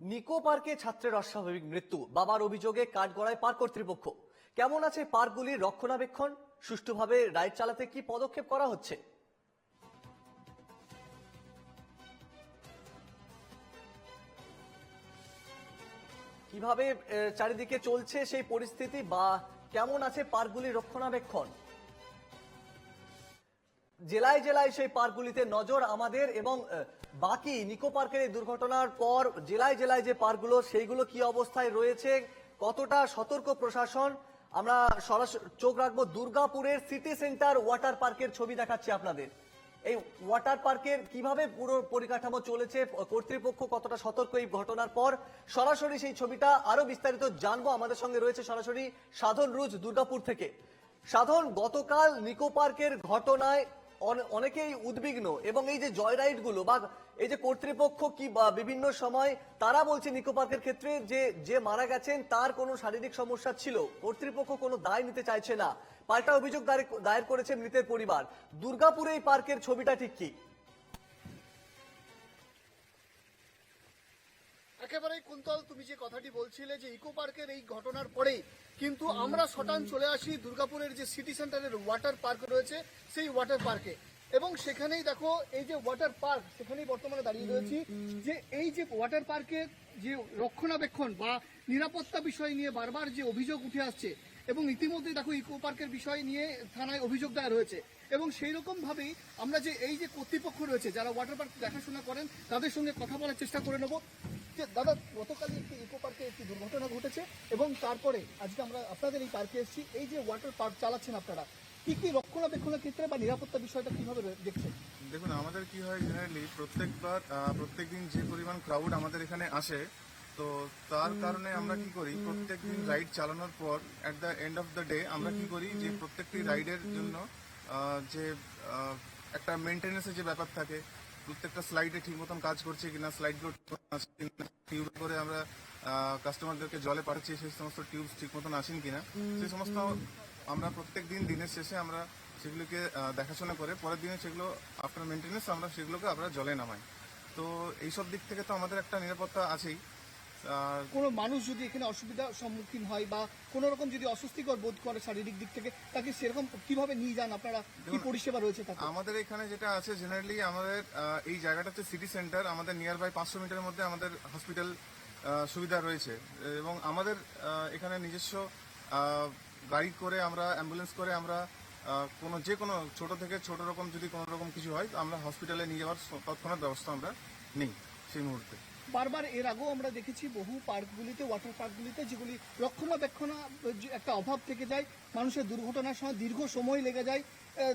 নিকো পার্কে ছাত্রের অস্বাভাবিক মৃত্যু। বাবার অভিযোগে কাঠগড়ায় পার্ক কর্তৃপক্ষ। কেমন আছে পার্কগুলির রক্ষণাবেক্ষণ? সুষ্ঠুভাবে রাইড চালাতে কি পদক্ষেপ করা হচ্ছে? কীভাবে চারিদিকে চলছে সেই পরিস্থিতি বা কেমন আছে পার্কগুলির রক্ষণাবেক্ষণ? জেলায় জেলায় সেই পার্কগুলিতে নজর আমাদের এবং বাকি নিকো পার্কের এই দুর্ঘটনার পর জেলায় জেলায় যে পার্কগুলো, সেইগুলো কি অবস্থায় রয়েছে, কতটা সতর্ক প্রশাসন? আমরা সরাসরি চোখ রাখব দুর্গাপুরের সিটি সেন্টার ওয়াটার পার্কের ছবি দেখাচ্ছি আপনাদের। এই ওয়াটার পার্কের কীভাবে পুরো পরিকাঠামো চলেছে, কর্তৃপক্ষ কতটা সতর্ক এই ঘটনার পর, সরাসরি সেই ছবিটা আরও বিস্তারিত জানব আমাদের সঙ্গে রয়েছে সরাসরি সাধন রুজ দুর্গাপুর থেকে। সাধন, গতকাল নিকো পার্কের ঘটনায় অনেকেই উদ্বিগ্ন এবং এই যে জয় রাইডগুলো বা এই যে কর্তৃপক্ষ কি বা বিভিন্ন সময় তারা বলছে নিকো পার্কের ক্ষেত্রে যে যে মারা গেছেন তার কোনো শারীরিক সমস্যা ছিল। কর্তৃপক্ষ কোনো দায় নিতে চাইছে না। পাল্টা অভিযোগ দায়ের করেছে মৃতের পরিবার। দুর্গাপুরে এই পার্কের ছবিটা ঠিক কি? একেবারেই কুন্তল, তুমি যে কথাটি বলছিলে যে ইকো পার্কের এই ঘটনার পরেই কিন্তু আমরা শটান চলে আসি দুর্গাপুরের যে সিটি সেন্টারের ওয়াটার পার্ক রয়েছে, সেই ওয়াটার পার্কে এবং সেখানেই দেখো, এই যে ওয়াটার পার্ক সেখানেই বর্তমানে দাঁড়িয়ে রয়েছি যে এই যে ওয়াটার পার্কের যে রক্ষণাবেক্ষণ বা নিরাপত্তা বিষয় নিয়ে বারবার যে অভিযোগ উঠে আসছে, এবং ইতিমধ্যে দেখো ইকো পার্কের বিষয় নিয়ে থানায় অভিযোগ দেওয়া রয়েছে। এবং সেই রকম ভাবেই আমরা যে এই যে কর্তৃপক্ষ রয়েছে, যারা ওয়াটার পার্ক দেখাশোনা করেন, তাদের সঙ্গে কথা বলার চেষ্টা করে নেব। যে দাদা গতকাল একটি ইকো পার্কে একটি দুর্ঘটনা ঘটেছে এবং তারপরে আজকে আমরা আপনাদের এই পার্কে এসেছি। এই যে ওয়াটার পার্ক চালাচ্ছেন আপনারা, কি কি রক্ষণাবেক্ষণের ক্ষেত্রে বা নিরাপত্তা বিষয়টা কীভাবে দেখছেন? দেখুন, আমাদের কি হয় জেনারেলি প্রত্যেকবার প্রত্যেক দিন যে পরিমাণ ক্রাউড আমাদের এখানে আসে, তো তার কারণে আমরা কি করি প্রত্যেক দিন রাইড চালানোর পর at the end of the day আমরা কি করি যে প্রত্যেকটি রাইডের জন্য যে একটা মেনটেন্যান্সের যে ব্যাপার থাকে প্রত্যেকটা স্লাইডে ঠিক মতন কাজ করছে কিনা স্লাইডগুলো টিউব করে আমরা কাস্টমারদেরকে জলে পাঠাচ্ছি সেই সমস্ত টিউব ঠিক মতন আসেন কিনা সেই সমস্ত আমরা প্রত্যেক দিন দিনের শেষে আমরা সেগুলোকে দেখাশোনা করে পরের দিনে সেগুলো আফটার মেনটেন্যান্স আমরা সেগুলোকে আমরা জলে নামাই। তো এইসব দিক থেকে তো আমাদের একটা নিরাপত্তা আছেই। কোনো মানুষ যদি এখানে অসুবিধার সম্মুখীন হয় বা কোনো রকম যদি অস্বস্তিকর বোধ করে শারীরিক দিক থেকে তাকে সেরকম কীভাবে নিয়ে যান? আপনারা কি পরিষেবা রয়েছে তাতে? আমাদের এখানে যেটা আছে জেনারেলি আমাদের এই জায়গাটা হচ্ছে সিটি সেন্টার আমাদের নিয়ার বাই পাঁচশো মিটারের মধ্যে আমাদের হসপিটাল সুবিধা রয়েছে। এবং আমাদের এখানে নিজস্ব গাড়ি করে আমরা অ্যাম্বুলেন্স করে আমরা কোনো যে কোনো ছোট থেকে ছোট রকম যদি কোনো রকম কিছু হয় আমরা হসপিটালে নিয়ে যাওয়ার তৎক্ষণাৎ ব্যবস্থা আমরা নেই সেই মুহূর্তে। বারবার এর আগেও আমরা দেখেছি বহু পার্কগুলিতে ওয়াটার পার্কগুলিতে যেগুলি রক্ষণাবেক্ষণ, একটা অভাব থেকে যায়, মানুষের দুর্ঘটনার সময় দীর্ঘ সময় লেগে যায়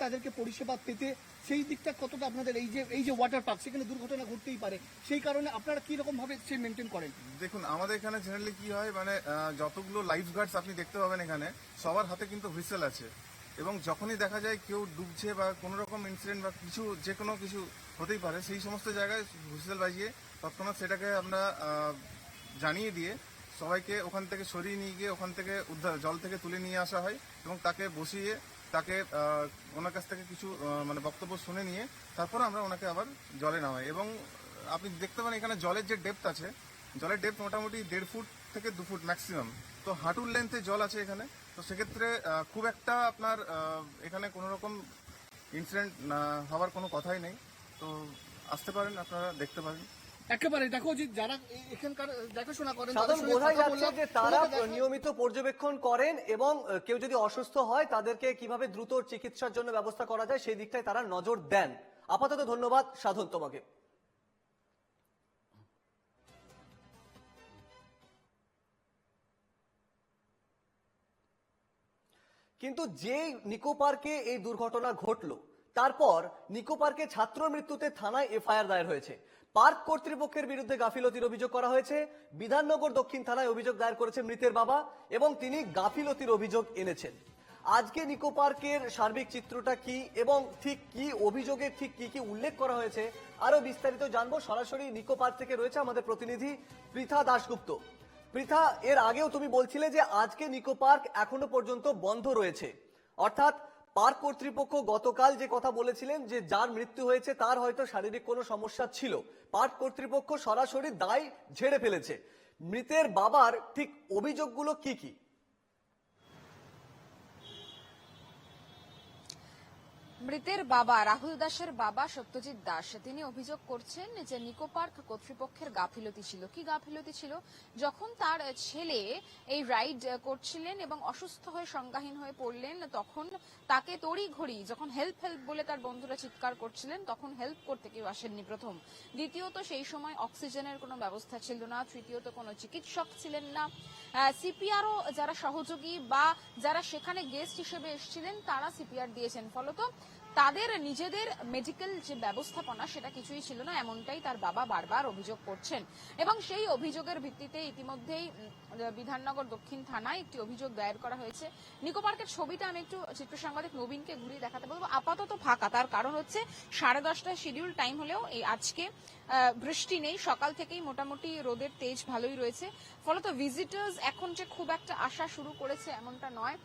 তাদেরকে পরিষেবা পেতে। সেই দিকটা কতটা আপনাদের এই যে এই যে ওয়াটার পার্ক সেখানে দুর্ঘটনা ঘটতেই পারে, সেই কারণে আপনারা কীরকমভাবে সে মেনটেন করেন? দেখুন, আমাদের এখানে জেনারেলি কি হয় মানে যতগুলো লাইফ গার্ডস আপনি দেখতে পাবেন এখানে, সবার হাতে কিন্তু হুইসেল আছে। এবং যখনই দেখা যায় কেউ ডুবছে বা কোনো রকম ইনসিডেন্ট বা কিছু যে কোনো কিছু হতেই পারে, সেই সমস্ত জায়গায় হুইসেল বাজিয়ে তৎক্ষণাৎ সেটাকে আমরা জানিয়ে দিয়ে সবাইকে ওখান থেকে সরিয়ে নিয়ে গিয়ে ওখান থেকে উদ্ধার, জল থেকে তুলে নিয়ে আসা হয় এবং তাকে বসিয়ে তাকে ওনার কাছ থেকে কিছু মানে বক্তব্য শুনে নিয়ে তারপর আমরা ওনাকে আবার জলে নামাই। এবং আপনি দেখতে পান এখানে জলের যে ডেপথ আছে, জলের ডেপথ মোটামুটি দেড় ফুট থেকে দু ফুট ম্যাক্সিমাম তো হাঁটুর লেন্থে জল আছে এখানে। তো সেক্ষেত্রে খুব একটা আপনার এখানে কোনো রকম ইনসিডেন্ট হওয়ার কোনো কথাই নেই। তো আসতে পারেন, আপনারা দেখতে পারেন। একেবারে দেখো যে যারা এখানকার দেখাশোনা করেন সাধারণ বোঝাই যাচ্ছে যে তারা নিয়মিত পর্যবেক্ষণ করেন এবং কেউ যদি অসুস্থ হয় তাদেরকে কীভাবে দ্রুত চিকিৎসার জন্য ব্যবস্থা করা যায় সেই দিকটায় তারা নজর দেন। আপাতত ধন্যবাদ সাধন তোমাকে। কিন্তু যেই নিকো পার্কে এই দুর্ঘটনা ঘটলো তারপর নিকো পার্কে ছাত্র মৃত্যুতে থানায় এফআইআর দায়ের হয়েছে। পার্ক কর্তৃপক্ষের বিরুদ্ধে গাফিলতির অভিযোগ করা হয়েছে। বিধাননগর দক্ষিণ থানায় অভিযোগ দায়ের করেছে মৃতের বাবা এবং তিনি গাফিলতির অভিযোগ এনেছেন। আজকে নিকো পার্কের সার্বিক চিত্রটা কি এবং ঠিক কি অভিযোগে ঠিক কি কি উল্লেখ করা হয়েছে আরও বিস্তারিত জানব। সরাসরি নিকো পার্ক থেকে রয়েছে আমাদের প্রতিনিধি পৃথা দাশগুপ্ত। পৃথা, এর আগেও তুমি বলছিলে যে আজকে নিকো পার্ক এখনও পর্যন্ত বন্ধ রয়েছে। অর্থাৎ পার্ক কর্তৃপক্ষ গতকাল যে কথা বলেছিলেন যে যার মৃত্যু হয়েছে, তার হয়তো শারীরিক কোনো সমস্যা ছিল। পার্ক কর্তৃপক্ষ সরাসরি দায় ঝেড়ে ফেলেছে। মৃতের বাবার ঠিক অভিযোগগুলো কি কি? মৃতের বাবা রাহুল দাসের বাবা সত্যজিৎ দাস। তিনি অভিযোগ করছেন যে নিকো পার্ক কর্তৃপক্ষের গাফিলতি ছিল। কি গাফিলতি ছিল? যখন তার ছেলে এই রাইড করছিলেন এবং অসুস্থ হয়ে সংজ্ঞাহীন হয়ে পড়লেন, তখন তাকে তড়ি ঘড়ি যখন হেল্প হেল্প বলে তার বন্ধুরা চিৎকার করছিলেন, তখন হেল্প করতে কেউ আসেননি প্রথম। দ্বিতীয়ত, সেই সময় অক্সিজেনের কোনো ব্যবস্থা ছিল না। তৃতীয়ত, কোনো চিকিৎসক ছিলেন না। সিপিআরও যারা সহযোগী বা যারা সেখানে গেস্ট হিসেবে এসেছিলেন, তারা সিপিআর দিয়েছেন। ফলত তাদের নিজেদের মেডিকেল যে ব্যবস্থাপনা, সেটা কিছুই ছিল না, এমনটাই তার বাবা বারবার অভিযোগ করছেন। এবং সেই অভিযোগের ভিত্তিতে ইতিমধ্যেই বিধাননগর দক্ষিণ থানায় একটি অভিযোগ দায়ের করা হয়েছে। নিকো পার্কের ছবিটা আমি একটু চিত্র সাংবাদিক নবীনকে ঘুরিয়ে দেখাতে বলব। আপাতত ফাঁকা। তার কারণ হচ্ছে, সাড়ে দশটায় শিডিউল টাইম হলেও এই আজকে বৃষ্টি নেই। সকাল থেকেই মোটামুটি রোদের তেজ ভালোই রয়েছে। ফলত ভিজিটার্স এখন যে খুব একটা আসা শুরু করেছে এমনটা নয়।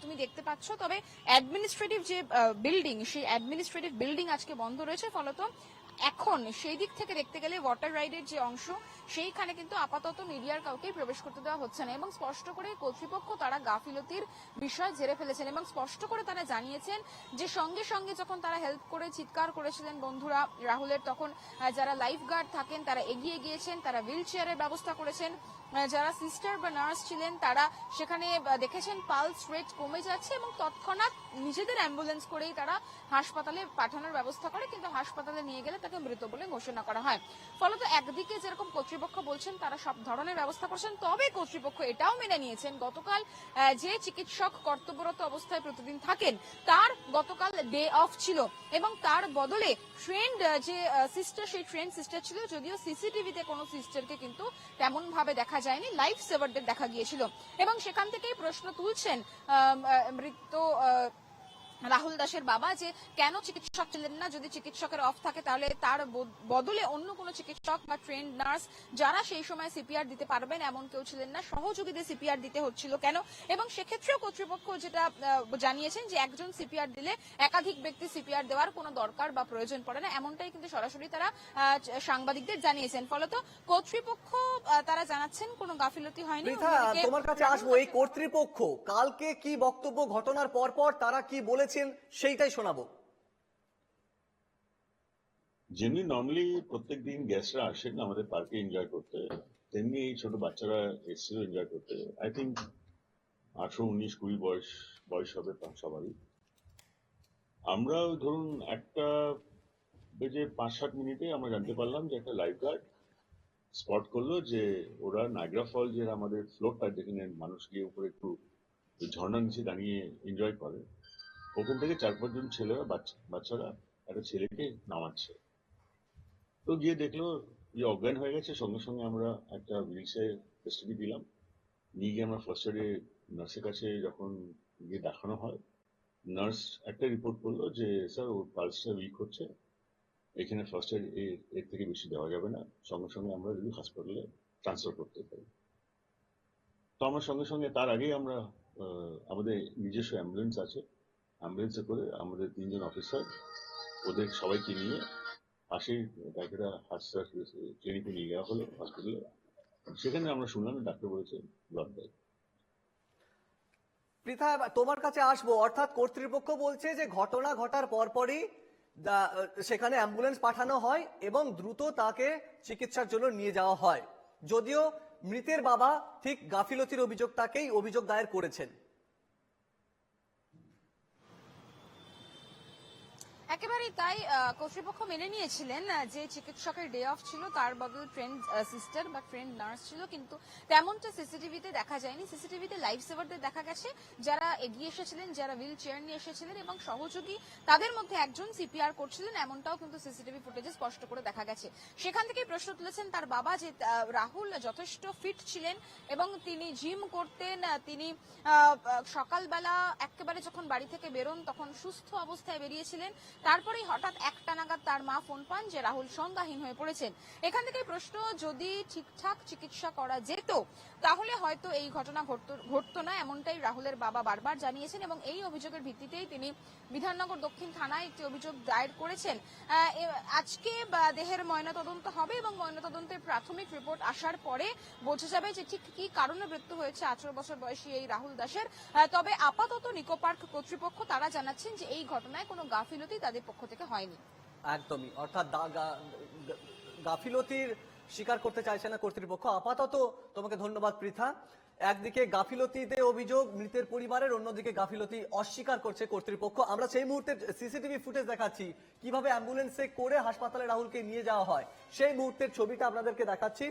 তুমি দেখতে পাচ্ছ, তবে অ্যাডমিনিস্ট্রেটিভ যে বিল্ডিং সেই অ্যাডমিনিস্ট্রেটিভ বিল্ডিং আজকে বন্ধ রয়েছে, ফলত এখন সেই দিক থেকে দেখতে গেলে ওয়াটার রাইডের যে অংশ সেইখানে কিন্তু আপাতত মিডিয়ার কাউকে প্রবেশ করতে দেওয়া হচ্ছে না এবং স্পষ্ট করে কর্তৃপক্ষ তারা গাফিলতির বিষয় জেরে ফেলেছেন এবং স্পষ্ট করে তারা জানিয়েছেন যে সঙ্গে সঙ্গে যখন তারা হেল্প করে, চিৎকার করেছিলেন বন্ধুরা রাহুলের, তখন যারা লাইফ গার্ড থাকেন, তারা এগিয়ে গিয়েছেন, তারা হুইল চেয়ারের ব্যবস্থা করেছেন। যারা সিস্টার বা নার্স ছিলেন, তারা সেখানে দেখেছেন পালস রেট কমে যাচ্ছে এবং তৎক্ষণাৎ নিজেদের অ্যাম্বুলেন্স করেই তারা হাসপাতালে পাঠানোর ব্যবস্থা করে, কিন্তু হাসপাতালে নিয়ে গেলে তাকে মৃত বলে ঘোষণা করা হয়। ফলত একদিকে যেরকম কর্তৃপক্ষ বলছেন, তারা সব ধরনের ব্যবস্থা করছেন। তবে কর্তৃপক্ষ এটাও মেনে নিয়েছেন, গতকাল যে চিকিৎসক কর্তব্যরত অবস্থায় প্রতিদিন থাকেন, তার গতকাল ডে অফ ছিল এবং তার বদলে ট্রেন্ড যে সিস্টার সেই ট্রেন্ড সিস্টার ছিল, যদিও সিসিটিভিতে কোনো সিস্টারকে কিন্তু তেমন ভাবে দেখা যায়নি লাইফ সেভারদের দেখা গিয়েছিল। এবং সেখান থেকেই প্রশ্ন তুলছেন মৃত রাহুল দাসের বাবা যে কেন চিকিৎসক ছিলেন না যদি চিকিৎসকের অফ থাকে তাহলে তার বদলে অন্য কোনো চিকিৎসক বা ট্রেন নার্স যারা সেই সময় সিপিআর দিতে পারবেন এমন কেউ ছিলেন না। সহযোগীদের সিপিআর দিতে হচ্ছিল কেন? এবং সেক্ষেত্রেও কর্তৃপক্ষ যেটা জানিয়েছেন যে একজন সিপিআর দিলে একাধিক ব্যক্তি সিপিআর দেওয়ার কোনো দরকার বা প্রয়োজন পড়ে না এমনটাই কিন্তু সরাসরি তারা সাংবাদিকদের জানিয়েছেন। ফলত কর্তৃপক্ষ তারা জানাচ্ছেন কোনো গাফিলতি হয়নি। তোমার কাছে আসব এই কর্তৃপক্ষ কালকে কি বক্তব্য ঘটনার পর পর তারা কি বলেছেন সেইটাই শোনাবো। যেমনি নর্মালি প্রত্যেক দিন গেস্টরা আসেন আমাদের পার্কে এনজয় করতে, তেমনি এই ছোট বাচ্চারা এসেছিল এনজয় করতে। আই থিঙ্ক আঠারো, উনিশ, কুড়ি বয়স বয়স হবে তা সবারই। আমরা ধরুন একটা বেজে পাঁচ সাত মিনিটে আমরা জানতে পারলাম যে একটা লাইফ গার্ড স্পট করল যে ওরা নাইগ্রা ফল যে আমাদের ফ্লোরটা যেখানে মানুষ গিয়ে উপরে একটু ওই ঝর্ণার নিচে দাঁড়িয়ে এনজয় করে। ওখান থেকে চার পাঁচজন ছেলেরা বাচ্চা- বাচ্চারা একটা ছেলেকে নামাচ্ছে। তো গিয়ে দেখল যে অজ্ঞান হয়ে গেছে, সঙ্গে সঙ্গে আমরা একটা হুইলসে ফেস্টিভি দিলাম। নিয়ে গিয়ে আমরা ফার্স্ট এডে নার্সের কাছে যখন গিয়ে দেখানো হয় নার্স একটা রিপোর্ট করল যে, স্যার, ওর পালসটা উইক হচ্ছে। এখানে ফার্স্ট এড এর থেকে বেশি দেওয়া যাবে না। সঙ্গে সঙ্গে আমরা যদি হসপিটালে ট্রান্সফার করতে পারি। তো আমরা সঙ্গে সঙ্গে তার আগেই আমরা আমাদের নিজস্ব অ্যাম্বুলেন্স আছে। অ্যাম্বুলেন্সে করে আমাদের তিনজন অফিসার, ওদের সবাইকে নিয়ে পাশেই ডাক্তাররা হাসপাতাল ক্লিনিকে নিয়ে যাওয়া হলো হসপিটালে সেখানে আমরা শুনলাম ডাক্তার বলেছে ব্লাড দেয় পৃথা তোমার কাছে আসব। অর্থাৎ কর্তৃপক্ষ বলছে যে ঘটনা ঘটার পরপরই সেখানে অ্যাম্বুলেন্স পাঠানো হয় এবং দ্রুত তাকে চিকিৎসার জন্য নিয়ে যাওয়া হয়। যদিও মৃতের বাবা ঠিক গাফিলতির অভিযোগ তাকেই অভিযোগ দায়ের করেছেন। একেবারেই তাই কর্তৃপক্ষ মেনে নিয়েছিলেন যে চিকিৎসকের ডে অফ ছিল, তার বদল ট্রেন সিস্টার বা ট্রেন নার্স ছিল, কিন্তু তেমনটা সিসিটিভিতে দেখা যায়নি। সিসিটিভিতে লাইফ সেভারদের দেখা গেছে, যারা এগিয়ে এসেছিলেন, যারা হুইল চেয়ার নিয়ে এসেছিলেন এবং সহযোগী, তাদের মধ্যে একজন সিপিআর করছিলেন, এমনটাও কিন্তু সিসিটিভি ফুটেজে স্পষ্ট করে দেখা গেছে। সেখান থেকেই প্রশ্ন তুলেছেন তার বাবা যে রাহুল যথেষ্ট ফিট ছিলেন এবং তিনি জিম করতেন তিনি সকালবেলা একেবারে যখন বাড়ি থেকে বেরোন, তখন সুস্থ অবস্থায় বেরিয়েছিলেন। তারপরেই হঠাৎ একটা নাগাদ তার মা ফোন পান যে রাহুল সংজ্ঞাহীন হয়ে পড়েছেন। এখান থেকে প্রশ্ন, যদি ঠিকঠাক চিকিৎসা করা যেত, তাহলে হয়তো এই ঘটনা ঘটত না, এমনটাই রাহুলের বাবা বারবার জানিয়েছেন এবং এই অভিযোগের ভিত্তিতেই তিনি বিধাননগর দক্ষিণ থানায় একটি অভিযোগ দায়ের করেছেন। আজকে দেহের ময়নাতদন্ত হবে এবং ময়নাতদন্তের প্রাথমিক রিপোর্ট আসার পরে বোঝা যাবে যে ঠিক কি কারণে মৃত্যু হয়েছে আঠারো বছর বয়সী এই রাহুল দাসের। তবে আপাতত নিকো পার্ক কর্তৃপক্ষ তারা জানাচ্ছেন যে এই ঘটনায় কোনো গাফিলতি তাদের পক্ষ থেকে হয়নি। একদমই। অর্থাৎ গাফিলতির স্বীকার করতে চাইছে না কর্তৃপক্ষ। আপাতত তোমাকে ধন্যবাদ, পৃথা। একদিকে গাফিলতিতে অভিযোগ, মৃতের পরিবারের, অন্যদিকে গাফিলতি অস্বীকার করছে কর্তৃপক্ষ। আমরা সেই মুহূর্তে সিসিটিভি ফুটেজ দেখাচ্ছি। কীভাবে অ্যাম্বুলেন্সে করে হাসপাতালে রাহুলকে নিয়ে যাওয়া হয়, সেই মুহূর্তের ছবিটা আপনাদেরকে দেখাচ্ছি।